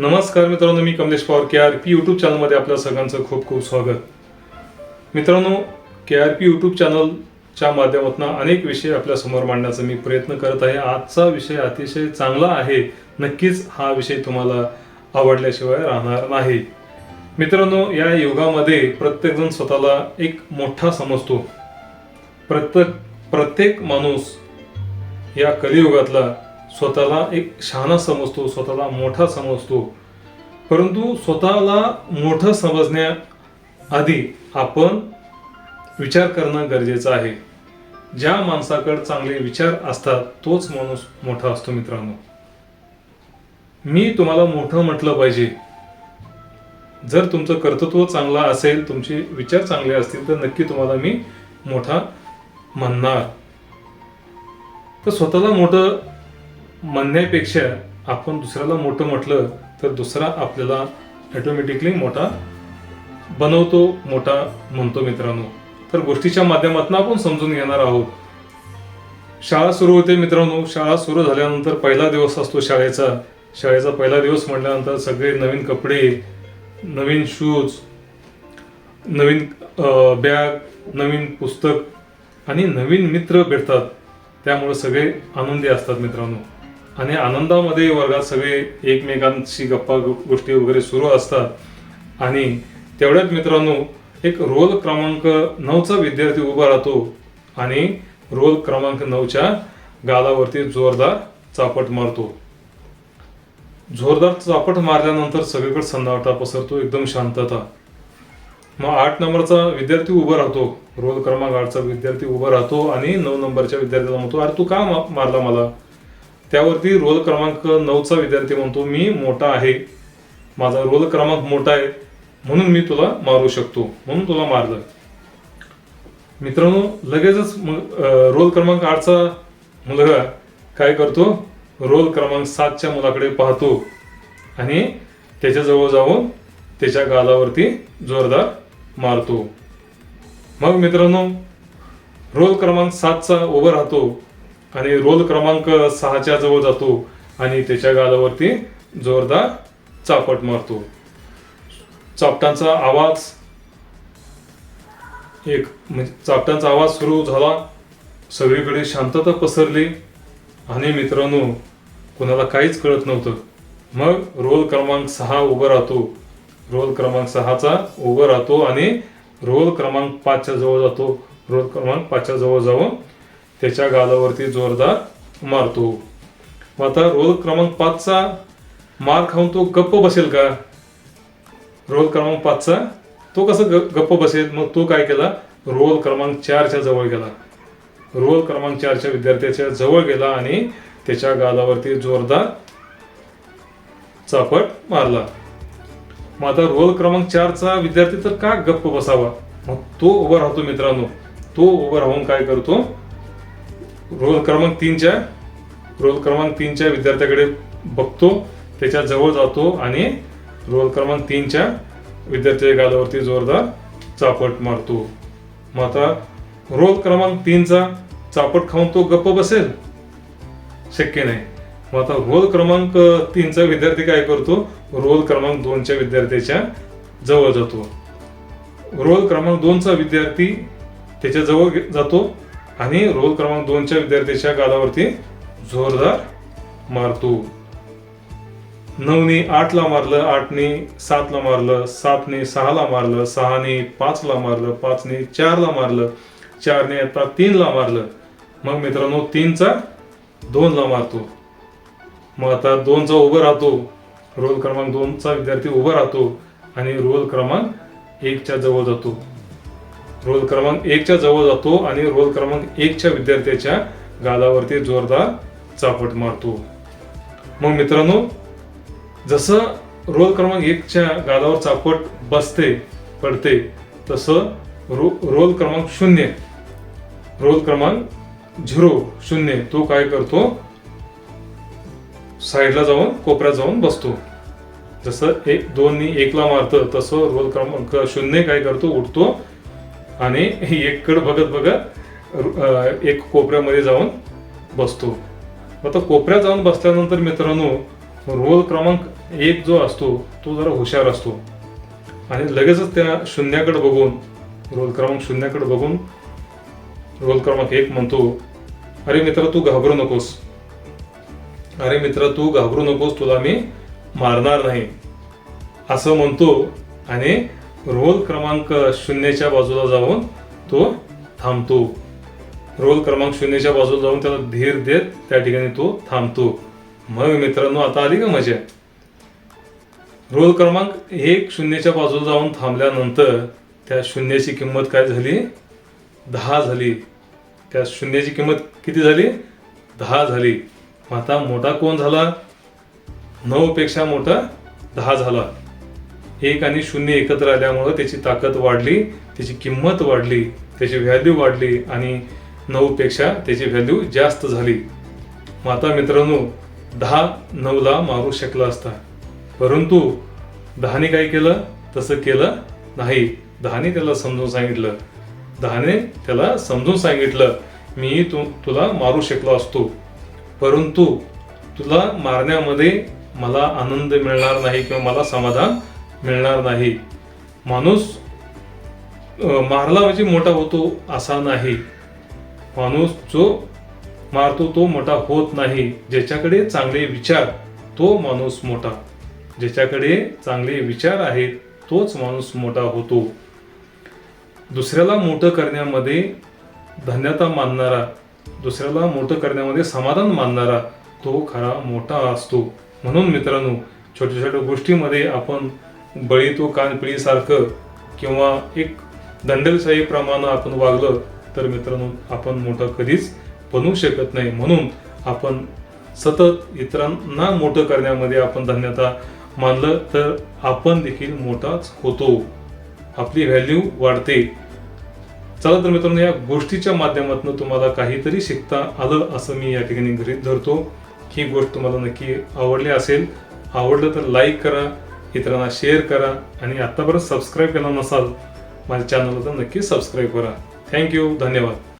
नमस्कार मित्रांनो मी Kamlesh Pawar K R P YouTube चॅनलमध्ये आपल्या सगळ्यांचं खूप खूप स्वागत. मित्रांनो के आर पी यूट्यूब चॅनलच्या माध्यमातून अनेक विषय आपल्यासमोर मांडण्याचा मी प्रयत्न करत आहे. आजचा विषय अतिशय चांगला आहे. नक्कीच हा विषय तुम्हाला आवडल्याशिवाय राहणार नाही. मित्रांनो या युगामध्ये प्रत्येकजण स्वतःला एक मोठा समजतो. प्रत्येक प्रत्येक माणूस या कलियुगातला स्वतःला एक शहाणा समजतो स्वतःला मोठा समजतो. परंतु स्वतःला मोठं समजण्याआधी आपण विचार करणं गरजेचं आहे. ज्या माणसाकडे चांगले विचार असतात तोच माणूस मोठा असतो मित्रांनो. मी तुम्हाला मोठं म्हटलं पाहिजे. जर तुमचं कर्तृत्व चांगलं असेल तुमचे विचार चांगले असतील तर नक्की तुम्हाला मी मोठा म्हणणार. तर स्वतःला मोठं म्हणण्यापेक्षा आपण दुसऱ्याला मोठं म्हटलं तर दुसरा आपल्याला ॲटोमॅटिकली मोठा बनवतो मोठा म्हणतो मित्रांनो. तर गोष्टीच्या माध्यमातून आपण समजून घेणार आहोत. शाळा सुरू होते मित्रांनो. शाळा सुरू झाल्यानंतर पहिला दिवस असतो शाळेचा. शाळेचा पहिला दिवस म्हटल्यानंतर सगळे नवीन कपडे नवीन शूज नवीन बॅग नवीन पुस्तक आणि नवीन मित्र भेटतात. त्यामुळे सगळे आनंदी असतात मित्रांनो. आणि आनंदामध्ये वर्गात सगळे एकमेकांशी गप्पा गोष्टी वगैरे सुरू असतात. आणि तेवढ्यात मित्रांनो एक रोल क्रमांक नऊचा विद्यार्थी उभा राहतो आणि रोल क्रमांक नऊच्या गालावरती जोरदार चापट मारतो. जोरदार चापट मारल्यानंतर सगळीकडे सन्नाटा पसरतो एकदम शांतता. मग आठ नंबरचा विद्यार्थी उभा राहतो. रोल क्रमांक आठचा विद्यार्थी उभा राहतो आणि नऊ नंबरच्या विद्यार्थ्याला म्हणतो अरे तू का मा- मारला मला? त्यावरती रोल क्रमांक नऊचा विद्यार्थी म्हणतो. मी मोठा आहे. माझा रोल क्रमांक मोठा आहे. म्हणून मी तुला मारू शकतो. म्हणून तुला मारलं. मित्रांनो लगेचच रोल क्रमांक आठचा मुलगा काय करतो? रोल क्रमांक सातच्या मुलाकडे पाहतो. आणि त्याच्याजवळ जाऊन त्याच्या गालावरती जोरदार मारतो. मग मित्रांनो रोल क्रमांक सातचा उभं राहतो. आणि रोल क्रमांक सहाच्या जवळ जातो आणि त्याच्या गालावरती जोरदार चापट मारतो. चापटांचा आवाज एक म्हणजे चापटांचा आवाज सुरू झाला. सगळीकडे शांतता पसरली आणि मित्रांनो कोणाला काहीच कळत नव्हतं. मग रोल क्रमांक सहा उभं राहतो. रोल क्रमांक सहाचा उभं राहतो आणि रोल क्रमांक पाचच्या जवळ जातो. रोल क्रमांक पाचच्या जवळ जाऊन त्याच्या गालावरती जोरदार मारतो. मग आता रोल क्रमांक पाचचा मार खाऊन तो गप्प बसेल का? रोल क्रमांक पाचचा तो कसं गप्प बसेल? मग तो काय केला? रोल क्रमांक चारच्या जवळ गेला. रोल क्रमांक चारच्या विद्यार्थ्याच्या जवळ गेला आणि त्याच्या गालावरती जोरदार चापट मारला. मग आता रोल क्रमांक चारचा विद्यार्थी तर का गप्प बसावा? मग तो उभा राहतो मित्रांनो. तो उभा राहून काय करतो? रोल क्रमांक तीनच्या रोल क्रमांक तीनच्या विद्यार्थ्याकडे बघतो त्याच्याजवळ जातो आणि रोल क्रमांक तीनच्या विद्यार्थ्याच्या गालावरती जोरदार चापट मारतो. मग आता रोल क्रमांक तीनचा चापट खाऊन तो गप्प बसेल? शक्य नाही. मग आता रोल क्रमांक तीनचा विद्यार्थी काय करतो? रोल क्रमांक दोनच्या विद्यार्थ्याच्या जवळ जातो. रोल क्रमांक दोनचा विद्यार्थी त्याच्याजवळ जातो आणि रोल क्रमांक दोनच्या विद्यार्थ्याच्या गालावरती जोरदार मारतो. नऊने आठला मारलं आठने सातला मारलं सातने सहाला मारलं सहाने पाचला मारलं पाचने चारला मारलं चारने आता तीनला मारलं. मग मित्रांनो तीनचा दोनला मारतो. मग आता दोनचा उभं राहतो. रोल क्रमांक दोनचा विद्यार्थी उभा राहतो आणि रोल क्रमांक एकच्या जवळ जातो. रोल क्रमांक एकच्या जवळ जातो आणि रोल क्रमांक एकच्या विद्यार्थ्याच्या गालावरती जोरदार चापट मारतो. मग मित्रांनो जसं रोल क्रमांक एकच्या गालावर चापट बसते पडते तसं रो रोल क्रमांक शून्य रोल क्रमांक झिरो शून्य तो काय करतो? साईडला जाऊन कोपऱ्यात जाऊन बसतो. जसं एक दोननी एकला मारतं तसं रोल क्रमांक शून्य काय करतो? उठतो. आणि एककडे बघत बघत एक कोपऱ्यामध्ये जाऊन बसतो. आता कोपऱ्यात जाऊन बसल्यानंतर मित्रांनो रोल क्रमांक एक जो असतो तो जरा हुशार असतो. आणि लगेचच त्या शून्याकडे बघून रोल क्रमांक शून्याकडे बघून रोल क्रमांक एक म्हणतो अरे मित्र तू घाबरू नकोस. अरे मित्र तू घाबरू नकोस तुला मी मारणार नाही. असं म्हणतो आणि रोल क्रमांक शून्यच्या बाजूला जाऊन तो थांबतो. रोल क्रमांक शून्यच्या बाजूला जाऊन त्याला धीर देत त्या ठिकाणी तो थांबतो. मग मित्रांनो आता आली का मजा? रोल क्रमांक एक शून्यच्या बाजूला जाऊन थांबल्यानंतर त्या शून्याची किंमत काय झाली? दहा झाली. त्या शून्याची किंमत किती झाली? दहा झाली. मग आता मोठा कोण झाला? नऊ पेक्षा मोठा दहा झाला. एक आणि शून्य एकत्र आल्यामुळं त्याची ताकद वाढली त्याची किंमत वाढली त्याची व्हॅल्यू वाढली आणि नऊपेक्षा त्याची व्हॅल्यू जास्त झाली. मग आता मित्रांनो दहा नऊला मारू शकला असता. परंतु दहाने काय केलं? तसं केलं नाही. दहाने त्याला समजून सांगितलं. दहाने त्याला समजून सांगितलं मी तू तुला मारू शकलो असतो. परंतु तुला मारण्यामध्ये मला आनंद मिळणार नाही किंवा मला समाधान मिळणार नाही. माणूस मारला म्हणजे मोठा होतो असा नाही. माणूस जो मारतो तो मोठा होत नाही. ज्याच्याकडे चांगले विचार तो माणूस मोठा. ज्याच्याकडे चांगले विचार आहेत तोच माणूस मोठा होतो. दुसऱ्याला मोठं करण्यामध्ये धन्यता मानणारा दुसऱ्याला मोठं करण्यामध्ये समाधान मानणारा तो खरा मोठा असतो. म्हणून मित्रांनो छोट्या छोट्या गोष्टीमध्ये आपण बळी तो कानपिळीसारखं किंवा एक दंडलशाहीप्रमाणे आपण वागलं तर मित्रांनो आपण मोठं कधीच बनवू शकत नाही. म्हणून आपण सतत इतरांना मोठं करण्यामध्ये आपण धन्यता मानलं तर आपण देखील मोठाच होतो. आपली व्हॅल्यू वाढते. चला तर मित्रांनो या गोष्टीच्या माध्यमातून तुम्हाला काहीतरी शिकता आलं असं मी या ठिकाणी गृहीत धरतो. ही गोष्ट तुम्हाला नक्की आवडली असेल आवडलं तर लाईक करा. इतरांना शेअर करा आणि आत्तापर्यंत सबस्क्राईब केला नसाल माझ्या चॅनलला तर नक्की सबस्क्राईब करा. थँक्यू धन्यवाद.